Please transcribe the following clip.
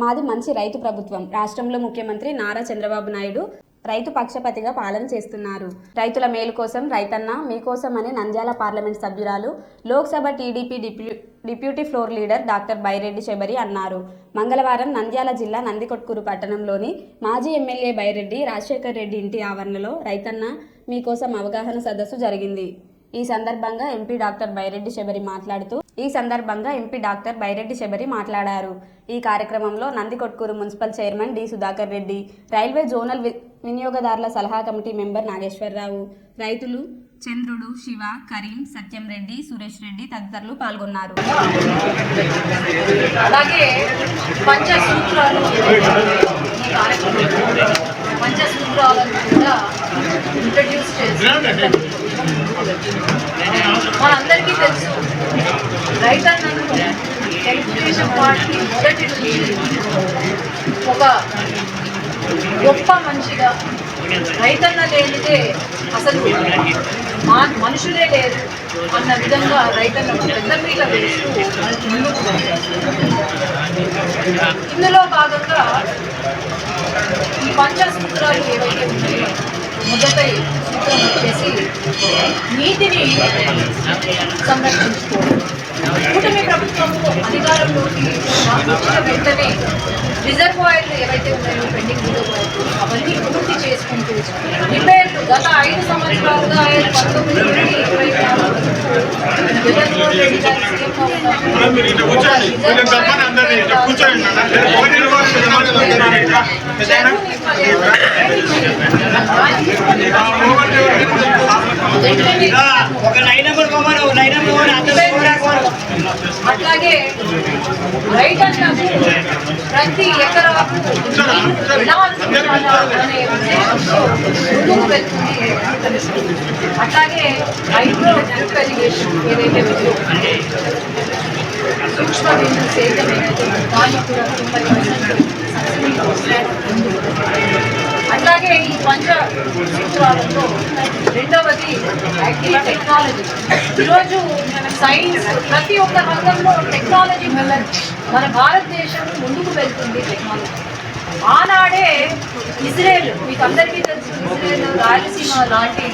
మాది మంచి రైతు ప్రభుత్వం. రాష్ట్రంలో ముఖ్యమంత్రి నారా చంద్రబాబు నాయుడు రైతు పక్షపతిగా పాలన చేస్తున్నారు. రైతుల మేలు కోసం రైతన్న మీకోసం అని నంద్యాల పార్లమెంట్ సభ్యురాలు Lok Sabha TDP డిప్యూ deputy floor leader doctor Byreddy Shabari అన్నారు. మంగళవారం నంద్యాల జిల్లా నందికొట్కూరు పట్టణంలోని మాజీ ఎమ్మెల్యే బైరెడ్డి రాజశేఖర్ రెడ్డి ఇంటి ఆవరణలో రైతన్న మీకోసం అవగాహన సదస్సు జరిగింది. ఈ సందర్భంగా ఎంపీ డాక్టర్ బైరెడ్డి శబరి మాట్లాడుతూ ఈ సందర్భంగా ఎంపీ డాక్టర్ బైరెడ్డి శబరి మాట్లాడారు. ఈ కార్యక్రమంలో Nandikotkur municipal chairman D Sudhakar Reddy railway zonal వి- వినియోగదారుల సలహా కమిటీ మెంబర్ నాగేశ్వరరావు రైతులు చంద్రుడు శివ కరీం సత్యం రెడ్డి సురేష్ రెడ్డి తదితరులు పాల్గొన్నారు. అలాగే పంచసూత్రాలు కూడా ఇంట్రడ్యూస్ చేసి మనందరికీ తెలుసు రైతన్నను తెలుగుదేశం పార్టీ మొదటి నుంచి ఒక గొప్ప మనిషిగా రైతన్న లేనిదే అసలు మా మనుషులే లేరు అన్న విధంగా రైతన్న పెద్ద మీద వేస్తూ ముందుకు ఇందులో భాగంగా ఈ పంచసూత్రాలు ఏవైతే ఉన్నాయో మొదటి సూత్రం వచ్చేసి నీతిని సంరక్షించుకోవడం. కూటమి ప్రభుత్వము అధికారంలోకి వచ్చిన వెంటనే రిజర్వాయర్లు ఏవైతే ఉన్నాయో పెండింగ్ రిజర్వాయర్లు అవన్నీ పూర్తి చేసుకుంటూ రిపేర్లు గత ఐదు సంవత్సరాలుగా ఆయన పంతొమ్మిది నుండి ఇరవై నాలుగు జగన్మోహన్ రెడ్డి గారు అట్లాగే రైతన్నకు ప్రతి ఎకరాకు ముందుకు వెళ్తుంది అట్లాగే హైడ్రో ఇరిగేషన్ ఏదైతే ఉందో సూక్ష్మ బిందు సేద్యం ఏదైతే దానికి కూడా తొంభై పర్సెంట్ సబ్సిడీ అలాగే ఈ పంచ సూత్రాలలో రెండవది యాక్టివ్ టెక్నాలజీ. ఈరోజు సైన్స్ ప్రతి ఒక్క రంగంలో టెక్నాలజీ వల్ల మన భారతదేశం ముందుకు వెళ్తుంది టెక్నాలజీ. ఆనాడే ఇజ్రాయెల్ మీకు అందరికీ తెలుసు ఇజ్రాయెల్ రాయలసీమ లాంటి